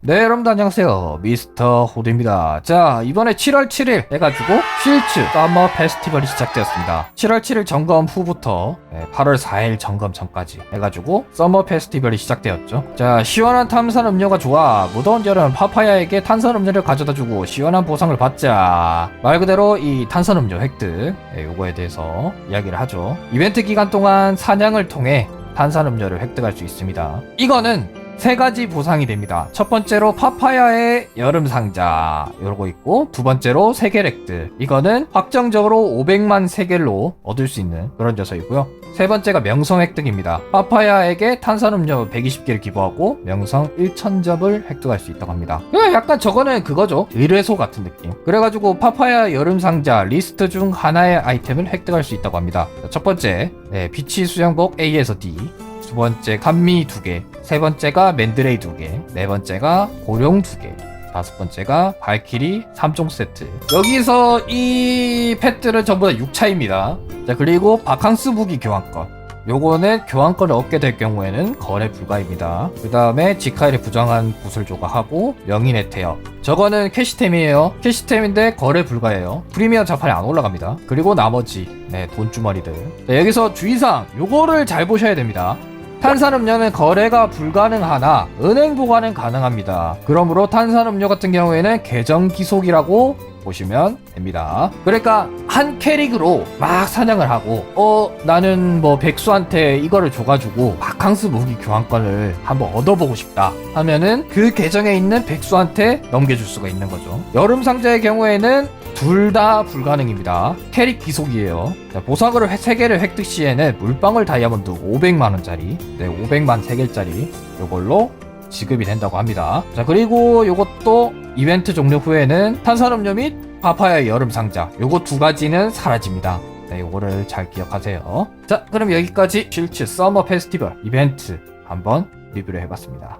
네 여러분들 안녕하세요. 미스터 호드입니다. 자 이번에 7월 7일 해가지고 쉴츠 서머 페스티벌이 시작되었습니다. 7월 7일 점검 후부터 네, 8월 4일 점검 전까지 해가지고 서머 페스티벌이 시작되었죠. 자 시원한 탄산 음료가 좋아. 무더운 여름 파파야에게 탄산 음료를 가져다주고 시원한 보상을 받자. 말 그대로 이 탄산 음료 획득 네, 요거에 대해서 이야기를 하죠. 이벤트 기간 동안 사냥을 통해 탄산음료를 획득할 수 있습니다. 이거는 세 가지 보상이 됩니다. 첫 번째로 파파야의 여름 상자 이러고 있고 두 번째로 세계 획득 이거는 확정적으로 500만 세겔로 얻을 수 있는 그런 녀석이고요. 세 번째가 명성 획득입니다. 파파야에게 탄산음료 120개를 기부하고 명성 1000접을 획득할 수 있다고 합니다. 이거 약간 저거는 그거죠. 의뢰소 같은 느낌. 그래가지고 파파야 여름 상자 리스트 중 하나의 아이템을 획득할 수 있다고 합니다. 첫 번째, 네, 비치 수영복 A에서 D. 두 번째 감미 두 개, 세 번째가 맨드레이 두 개, 네 번째가 고룡 두 개, 다섯 번째가 발키리 3종 세트. 여기서 이 펫들은 전부 다 6차입니다. 자, 그리고 바캉스 무기 교환권. 요거는 교환권을 얻게 될 경우에는 거래 불가입니다. 그 다음에 지카일이 부정한 구슬 조각하고 명인의 태엽. 저거는 캐시템이에요. 캐시템인데 거래 불가예요. 프리미엄 자판에 안 올라갑니다. 그리고 나머지 네 돈주머니들. 자, 여기서 주의사항 요거를 잘 보셔야 됩니다. 탄산음료는 거래가 불가능하나 은행 보관은 가능합니다. 그러므로 탄산음료 같은 경우에는 계정 기속이라고 보시면 됩니다. 그러니까 한 캐릭으로 막 사냥을 하고 어 나는 뭐 백수한테 이거를 줘가지고 바캉스 무기 교환권을 한번 얻어보고 싶다 하면은 그 계정에 있는 백수한테 넘겨줄 수가 있는 거죠. 여름 상자의 경우에는 둘 다 불가능입니다. 캐릭 기속이에요. 자, 보석으로 3개를 획득 시에는 물방울 다이아몬드 500만원짜리, 네, 500만 3개짜리, 요걸로 지급이 된다고 합니다. 자, 그리고 요것도 이벤트 종료 후에는 탄산음료 및 파파야 여름 상자, 요거 두 가지는 사라집니다. 네, 요거를 잘 기억하세요. 자, 그럼 여기까지 실츠 서머 페스티벌 이벤트 한번 리뷰를 해봤습니다.